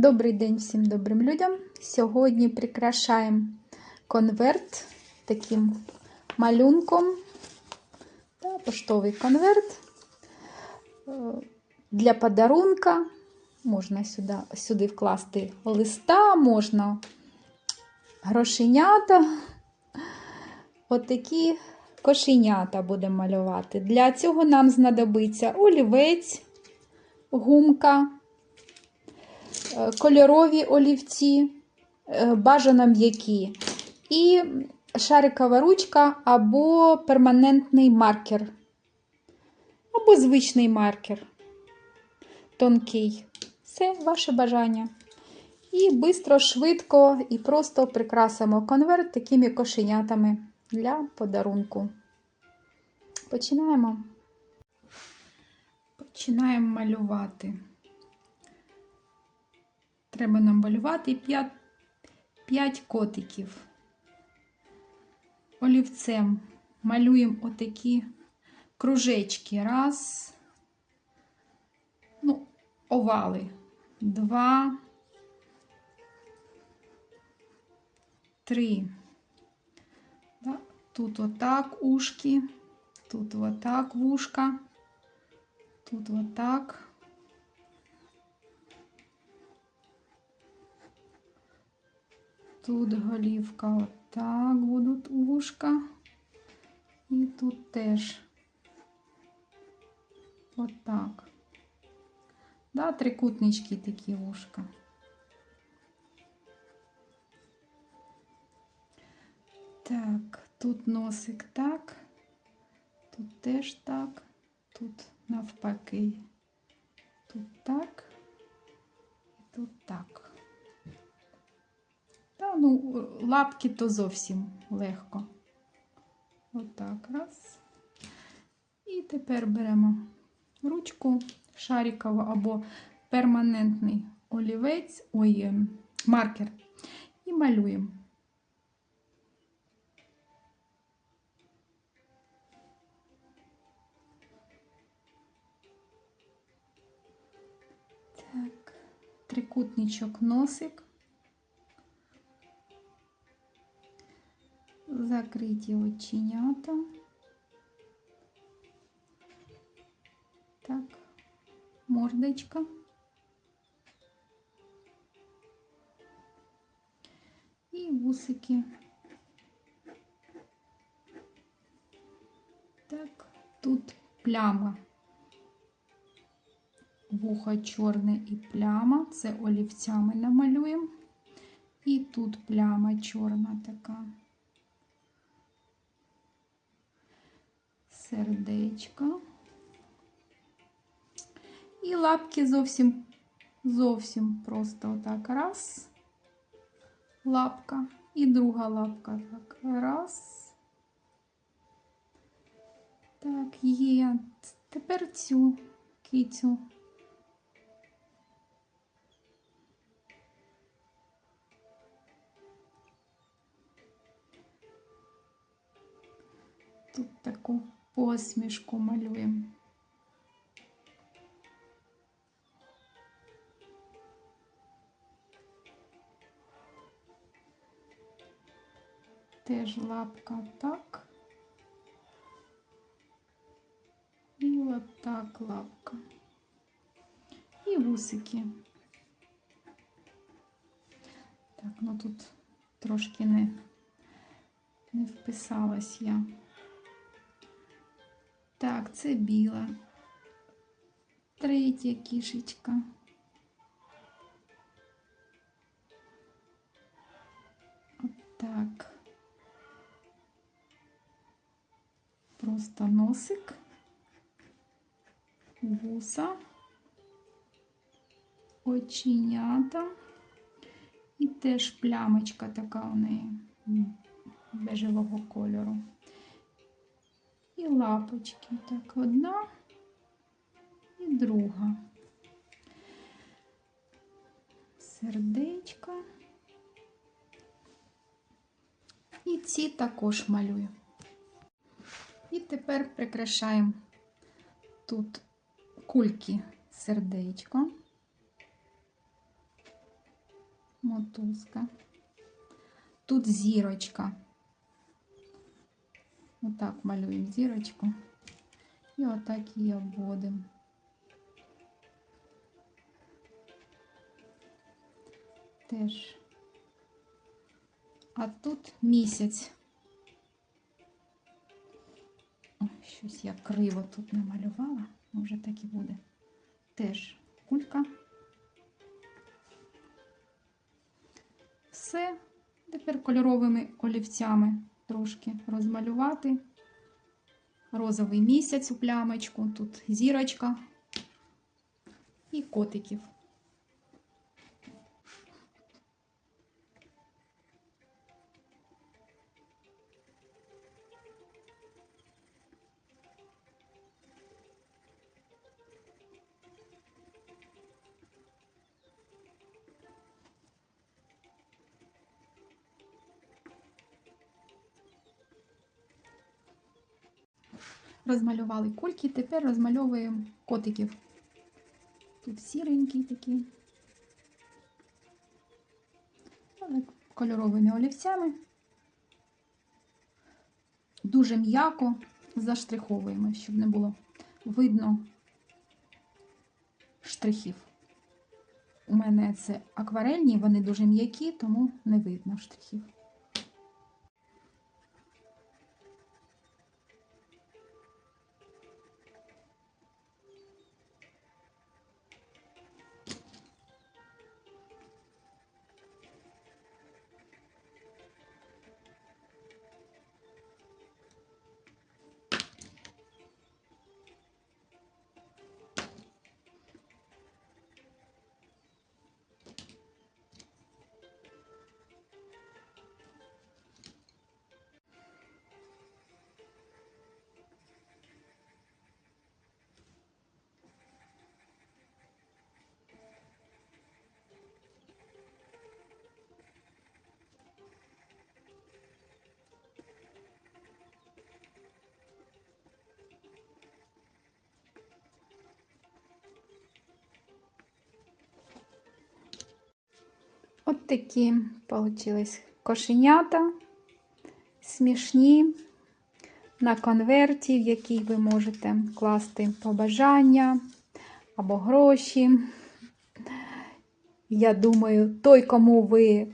Добрий день всім добрим людям. Сьогодні прикрашаємо конверт таким малюнком. Та поштовий конверт е, для подарунка. Можна сюди, сюди вкласти листа, можна грошенята. Отакі кошенята будемо малювати. Для цього нам знадобиться олівець, гумка кольорові олівці, е, бажано м'які, і шарикова ручка або перманентний маркер, або звичний маркер тонкий. Це ваше бажання. І швидко, швидко і просто прикрасимо конверт такими кошенятами для подарунку. Починаємо. Починаємо малювати. Треба нам малювати 5, 5 котиків. Олівцем малюємо отакі кружечки. Раз, ну, овали. Два, три. Тут отак ушки, тут отак вушка, тут отак. Тут голівка отак будуть вушка. І тут теж отак. Да, трикутнички такі вушка. Так, тут носик так, тут теж так, тут навпаки. Тут так і тут так. Ну, лапки то зовсім легко. Отак, раз. І тепер беремо ручку шарикову або перманентний олівець, ой, ем, маркер, і малюємо. Так, трикутничок носик. Закриті оченята. Так, мордочка. І вусики. Так, тут пляма. Вухо чорне і пляма. Це олівцями намалюємо. І тут пляма чорна така. Сердечко. І лапки зовсім, зовсім просто отак. Раз. Лапка. І друга лапка. Так. Раз. Так, є. Тепер цю кицю. Посмішку малюємо. Теж лапка так. І отак лапка. І вусики. Так, ну тут трошки не, не вписалась я. Так, це біла. Третя кішечка. Так. Просто носик, вуса, оченята і теж плямочка така у неї бежевого кольору. І лапочки. Так, одна і друга. Сердечко. І ці також малюю. І тепер прикрашаємо тут кульки сердечко. мотузка. Тут зірочка. Отак малюємо зірочку. І отак її обводимо. Теж. А тут місяць. Щось я криво тут намалювала. Може так і буде. Теж кулька. Все. Тепер кольоровими олівцями трошки розмалювати. Розовий місяць у плямочку, тут зірочка і котиків. Розмалювали кульки, тепер розмальовуємо котиків. Тут сіренькі такі. Кольоровими олівцями. Дуже м'яко заштриховуємо, щоб не було видно штрихів. У мене це акварельні, вони дуже м'які, тому не видно штрихів. От такі получились кошенята смішні на конверті, в який ви можете класти побажання або гроші. Я думаю, той, кому ви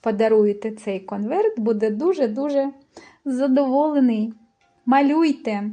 подаруєте цей конверт, буде дуже-дуже задоволений. Малюйте!